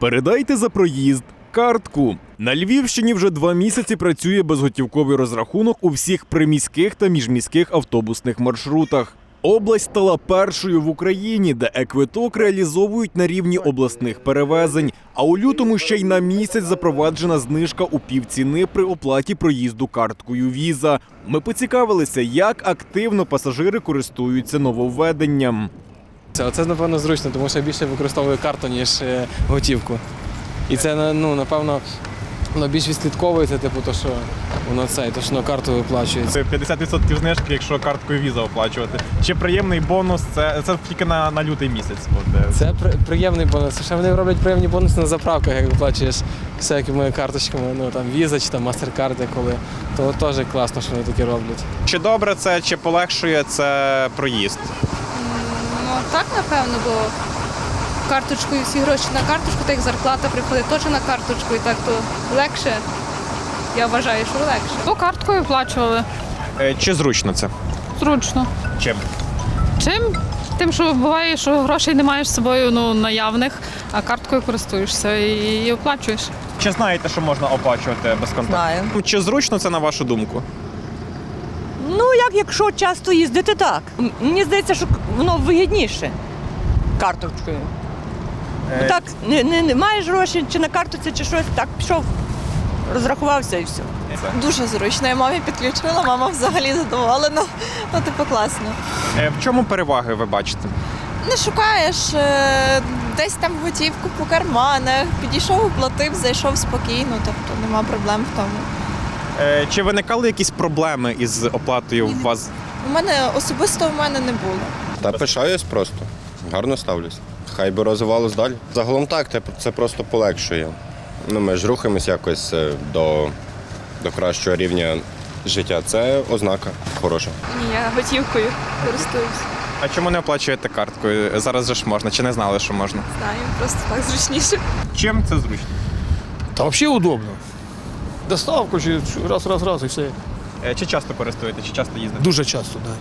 Передайте за проїзд картку. На Львівщині вже два місяці працює безготівковий розрахунок у всіх приміських та міжміських автобусних маршрутах. Область стала першою в Україні, де еквиток реалізовують на рівні обласних перевезень. А у лютому ще й на місяць запроваджена знижка у півціни при оплаті проїзду карткою Віза. Ми поцікавилися, як активно пасажири користуються нововведенням. Це оце напевно зручно, тому що я більше використовую карту, ніж е, готівку. І це ну, напевно воно більш відслідковується, типу, то що воно це, то що на карту виплачується. Це 50% знижки, якщо карткою віза оплачувати. Чи приємний бонус? Це, це тільки на, на лютий місяць. От, Це при, приємний бонус. Ще вони роблять приємні бонуси на заправках, як виплачуєш всякими карточками, ну там віза чи там MasterCard, коли. То теж класно, що вони такі роблять. Чи добре це, чи полегшує це проїзд? Так, напевно, бо карточкою всі гроші на карточку, так як зарплата приходить теж на карточку, і так то легше. Я вважаю, що легше. Бо карткою оплачували. Е, Чи зручно це? Зручно. Чим? Чим? Тим, що буває, що грошей не маєш з собою ну, наявних, а карткою користуєшся і, і оплачуєш. Чи знаєте, що можна оплачувати безконтактно? Знаю. Чи зручно це на вашу думку? Ну, як якщо часто їздити, так. М- Мені здається, що воно вигідніше карточкою. Е, Так, не, не, не маєш грошей чи на картоці, чи щось, так пішов, розрахувався і все. Дуже зручно. Я мамі підключила, мама взагалі задоволена. Ну, типу, класно. Е, В чому переваги ви бачите? Не шукаєш е, десь там готівку по карманах, підійшов, оплатив, зайшов спокійно, тобто нема проблем в тому. Е, Чи виникали якісь проблеми із оплатою у вас? У мене особисто в мене не було. Та пишаюсь просто. Гарно ставлюсь. Хай би розвивалось далі. Загалом так, це- просто полегшує. Ну, ми ж рухаємось якось е, до, до кращого рівня життя. Це ознака хороша. Ні, я готівкою користуюсь. А чому не оплачуєте карткою? Зараз же ж можна, чи не знали, що можна? Знаю, просто так зручніше. Чим це зручно? Та взагалі удобно. Доставку чи раз, раз, раз і все. Е, Чи часто користуєте, чи часто їздите? Дуже часто, так.